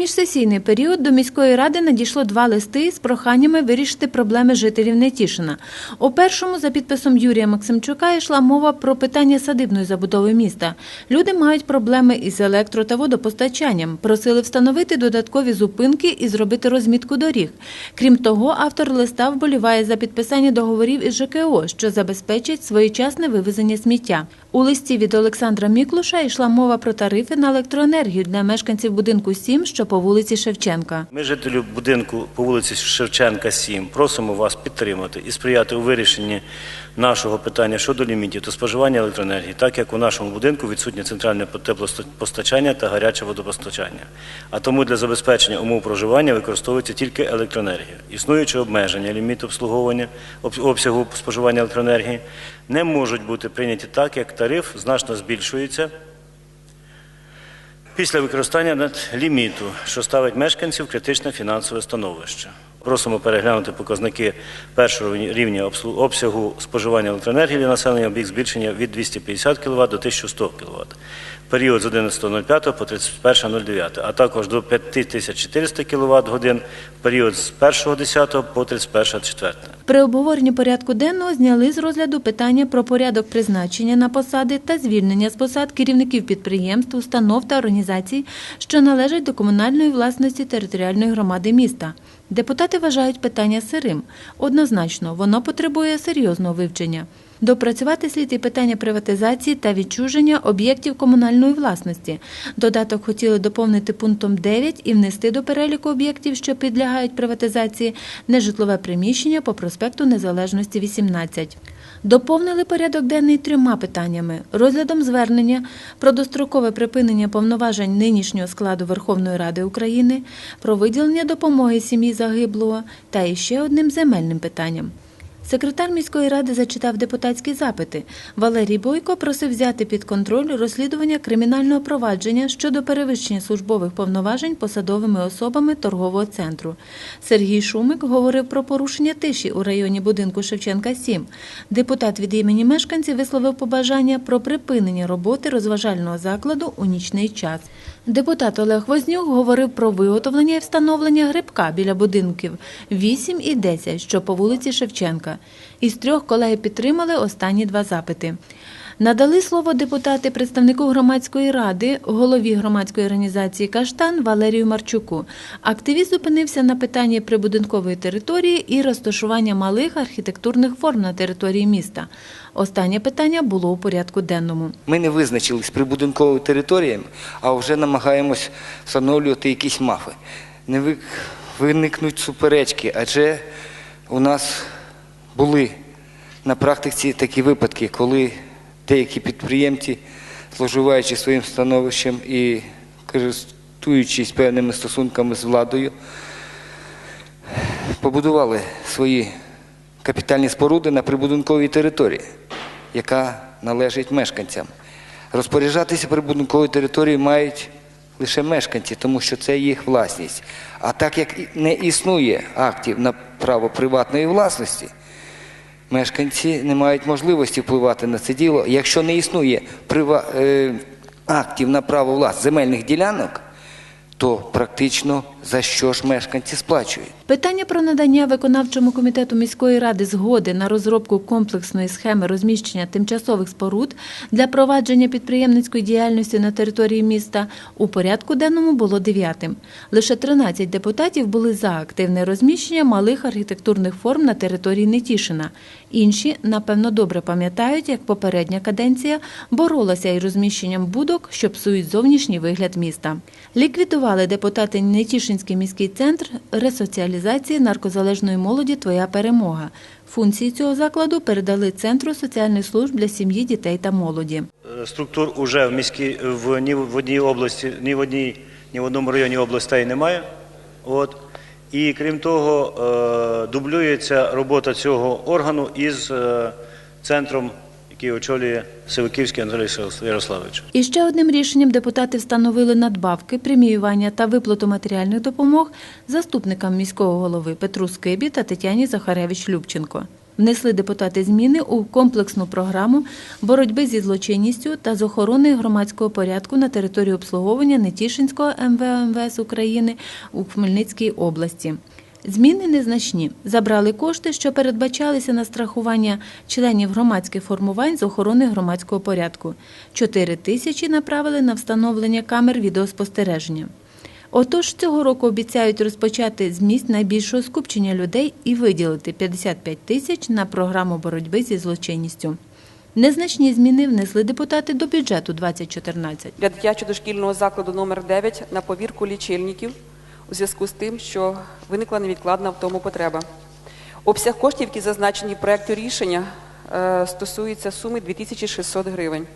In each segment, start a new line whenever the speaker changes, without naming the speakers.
міжсесійний період до міської ради надійшло два листи з проханнями вирішити проблеми жителів Нетішина. У першому за підписом Юрія Максимчука йшла мова про питання садибної забудови міста. Люди мають проблеми із електро та водопостачанням. Просили встановити додаткові зупинки і зробити розмітку доріг. Крім того, автор листа вболіває за підписання договорів із ЖКО, що забезпечить своєчасне вивезення сміття. У листі від Олександра Міклуша йшла мова про тарифи на електроенергію для мешканців будинку 7, що по вулиці Шевченка.
Ми, жителі будинку по вулиці Шевченка, 7, просимо вас підтримати і сприяти у вирішенні нашого питання щодо лімітів та споживання електроенергії, так як у нашому будинку відсутнє центральне теплопостачання та гаряче водопостачання. А тому для забезпечення умов проживання використовується тільки електроенергія. Існуючі обмеження ліміту обслуговування обсягу споживання електроенергії не можуть бути прийняті так, як тариф значно збільшується після використання надліміту, що ставить мешканців в критичне фінансове становище. Просимо переглянути показники першого рівня обсягу споживання електроенергії для населення об'єкт збільшення від 250 кВт до 1100 кВт. Період з 11.05 по 31.09, а також до 5400 кВт годин період з 1.10 по 31.04.
При обговоренні порядку денного зняли з розгляду питання про порядок призначення на посади та звільнення з посад керівників підприємств, установ та організацій, що належать до комунальної власності територіальної громади міста. Депутати вважають питання сирим. Однозначно, воно потребує серйозного вивчення. Допрацювати слід і питання приватизації та відчуження об'єктів комунальної власності. Додаток хотіли доповнити пунктом 9 і внести до переліку об'єктів, що підлягають приватизації, нежитлове приміщення по проспекту Незалежності 18. Доповнили порядок денний трьома питаннями: розглядом звернення про дострокове припинення повноважень нинішнього складу Верховної Ради України, про виділення допомоги сім'ї загиблого та іще одним земельним питанням. Секретар міської ради зачитав депутатські запити. Валерій Бойко просив взяти під контроль розслідування кримінального провадження щодо перевищення службових повноважень посадовими особами торгового центру. Сергій Шумик говорив про порушення тиші у районі будинку Шевченка 7. Депутат від імені мешканців висловив побажання про припинення роботи розважального закладу у нічний час. Депутат Олег Вознюк говорив про виготовлення і встановлення грибка біля будинків 8 і 10, що по вулиці Шевченка. Із трьох колеги підтримали останні два запити. Надали слово депутати представнику громадської ради, голові громадської організації Каштан Валерію Марчуку. Активіст зупинився на питанні прибудинкової території і розташування малих архітектурних форм на території міста. Останнє питання було у порядку денному.
Ми не визначились з прибудинковими територіями, а вже намагаємось встановлювати якісь мафи. Не виникнуть суперечки, адже у нас були на практиці такі випадки, коли деякі підприємці, зловживаючи своїм становищем і користуючись певними стосунками з владою, побудували свої капітальні споруди на прибудинковій території, яка належить мешканцям. Розпоряджатися прибудинковою територією мають лише мешканці, тому що це їх власність. А так як не існує актів на право приватної власності, мешканці не мають можливості впливати на це діло. Якщо не існує прива... е, актів на право власності земельних ділянок, то практично за що ж мешканці сплачують?
Питання про надання виконавчому комітету міської ради згоди на розробку комплексної схеми розміщення тимчасових споруд для провадження підприємницької діяльності на території міста у порядку денному було дев'ятим. Лише 13 депутатів були за активне розміщення малих архітектурних форм на території Нетішина. Інші, напевно, добре пам'ятають, як попередня каденція боролася із розміщенням будок, що псують зовнішній вигляд міста. Ліквідували депутати Нетішинський міський центр ресоціалізації наркозалежної молоді Твоя перемога. Функції цього закладу передали Центру соціальних служб для сім'ї, дітей та молоді.
Е, Структур уже в міській в ні в одній області, ні в одній, ні в одному районі областей немає. От. І крім того, е, дублюється робота цього органу із е, центром, який очолює Сивиківський Анатолій Ярославович.
І ще одним рішенням депутати встановили надбавки, преміювання та виплату матеріальних допомог заступникам міського голови Петру Скибі та Тетяні Захаревич Любченко. Внесли депутати зміни у комплексну програму боротьби зі злочинністю та з охороною громадського порядку на території обслуговування Нетішинського МВМВС України у Хмельницькій області. Зміни незначні. Забрали кошти, що передбачалися на страхування членів громадських формувань з охорони громадського порядку. 4 тисячі направили на встановлення камер відеоспостереження. Отож, цього року обіцяють розпочати з місць найбільшого скупчення людей і виділити 55 тисяч на програму боротьби зі злочинністю. Незначні зміни внесли депутати до бюджету 2014.
для дитячо-дошкільного закладу номер 9 на повірку лічильників у зв'язку з тим, що виникла невідкладна в тому потреба. Обсяг коштів, які зазначені в проєкті рішення, е, стосується суми 2600 гривень.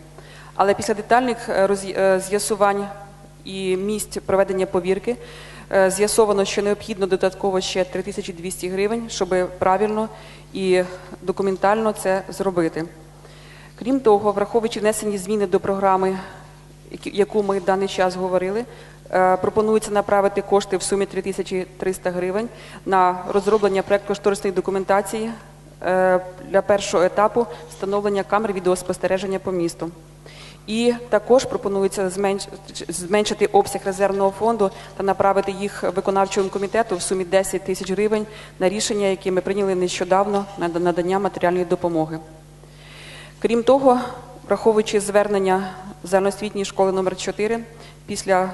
Але після детальних е, е, з'ясувань і місць проведення повірки з'ясовано, що необхідно додатково ще 3200 гривень, щоб правильно і документально це зробити. Крім того, враховуючи внесені зміни до програми, яку ми в даний час говорили, пропонується направити кошти в сумі 3300 гривень на розроблення проєкт-кошторисної документації е, для першого етапу встановлення камер відеоспостереження по місту. І також пропонується зменшити обсяг резервного фонду та направити їх виконавчому комітету в сумі 10 тисяч гривень на рішення, які ми прийняли нещодавно на надання матеріальної допомоги. Крім того, враховуючи звернення загальноосвітньої школи номер 4 після е,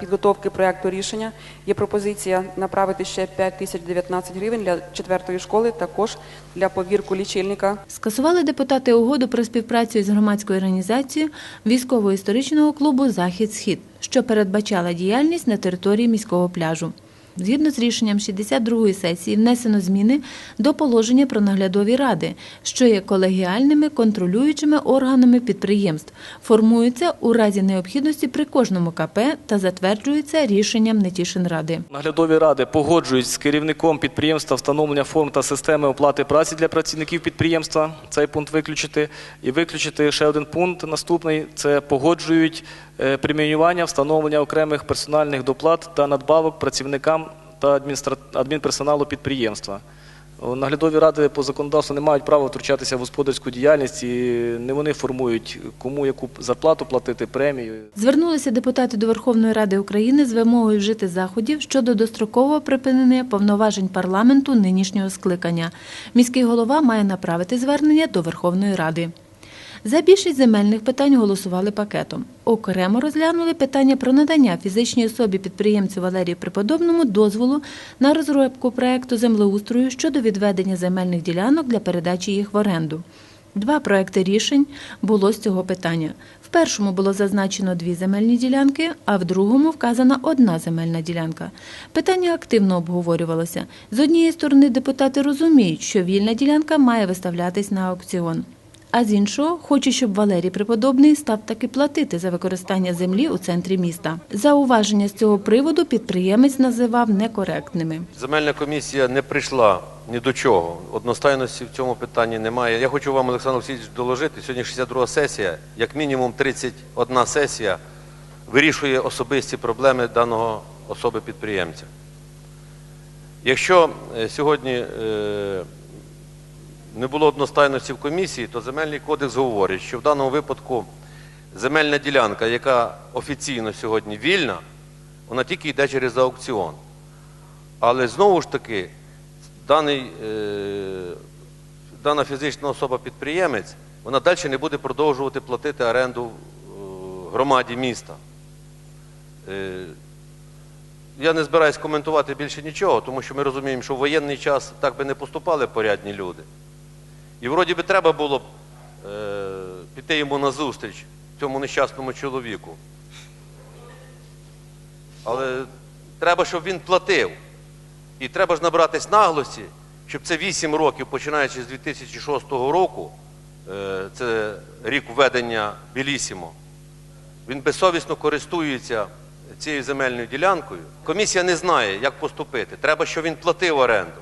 підготовки проєкту рішення є пропозиція направити ще 5 тисяч 19 гривень для четвертої школи, також для повірку лічильника
Скасували депутати угоду про співпрацю із громадською організацією військово-історичного клубу Захід-Схід, що передбачала діяльність на території міського пляжу. Згідно з рішенням 62-ї сесії внесено зміни до положення про наглядові ради, що є колегіальними контролюючими органами підприємств, формуються у разі необхідності при кожному КП та затверджуються рішенням Нетішинради.
Наглядові ради погоджують з керівником підприємства встановлення форм та системи оплати праці для працівників підприємства. Цей пункт виключити. І виключити ще один пункт наступний це погоджують е, преміювання встановлення окремих персональних доплат та надбавок працівникам та адмінперсоналу підприємства. Наглядові ради по законодавству не мають права втручатися в господарську діяльність і не вони формують, кому яку зарплату платити, премію.
Звернулися депутати до Верховної Ради України з вимогою вжити заходів щодо дострокового припинення повноважень парламенту нинішнього скликання. Міський голова має направити звернення до Верховної Ради. За більшість земельних питань голосували пакетом. Окремо розглянули питання про надання фізичній особі підприємцю Валерію Преподобному дозволу на розробку проекту землеустрою щодо відведення земельних ділянок для передачі їх в оренду. Два проекти рішень було з цього питання. В першому було зазначено дві земельні ділянки, а в другому вказана одна земельна ділянка. Питання активно обговорювалося. З однієї сторони, депутати розуміють, що вільна ділянка має виставлятись на аукціон. А з іншого, хоче, щоб Валерій Преподобний став таки платити за використання землі у центрі міста. Зауваження з цього приводу підприємець називав некоректними.
Земельна комісія не прийшла ні до чого. Одностайності в цьому питанні немає. Я хочу вам, Олександр Олексійович, доложити. Сьогодні 62 сесія, як мінімум 31 сесія вирішує особисті проблеми даного особи-підприємця. Якщо е, сьогодні е, не було одностайності в комісії, то земельний кодекс говорить, що в даному випадку земельна ділянка, яка офіційно сьогодні вільна, вона тільки йде через аукціон. Але знову ж таки, даний, е, дана фізична особа-підприємець, вона далі не буде продовжувати платити оренду е, громаді міста. Е, я не збираюсь коментувати більше нічого, тому що ми розуміємо, що в воєнний час так би не поступали порядні люди. І вроді би треба було б е, піти йому на зустріч цьому нещасному чоловіку. Але треба, щоб він платив. І треба ж набратись наглості, щоб це 8 років, починаючи з 2006 року, е, це рік введення Білісімо, він безсовісно користується цією земельною ділянкою. Комісія не знає, як поступити. Треба, щоб він платив оренду.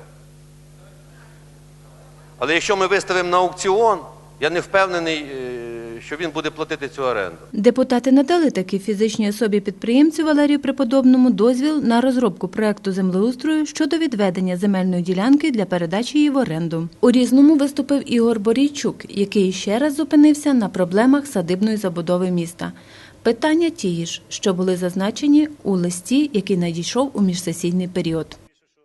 Але якщо ми виставимо на аукціон, я не впевнений, е, що він буде платити цю оренду.
Депутати надали такій фізичній особі підприємцю Валерію Преподобному дозвіл на розробку проекту землеустрою щодо відведення земельної ділянки для передачі її в оренду. У різному виступив Ігор Борійчук, який ще раз зупинився на проблемах садибної забудови міста. Питання ті ж, що були зазначені у листі, який надійшов у міжсесійний період.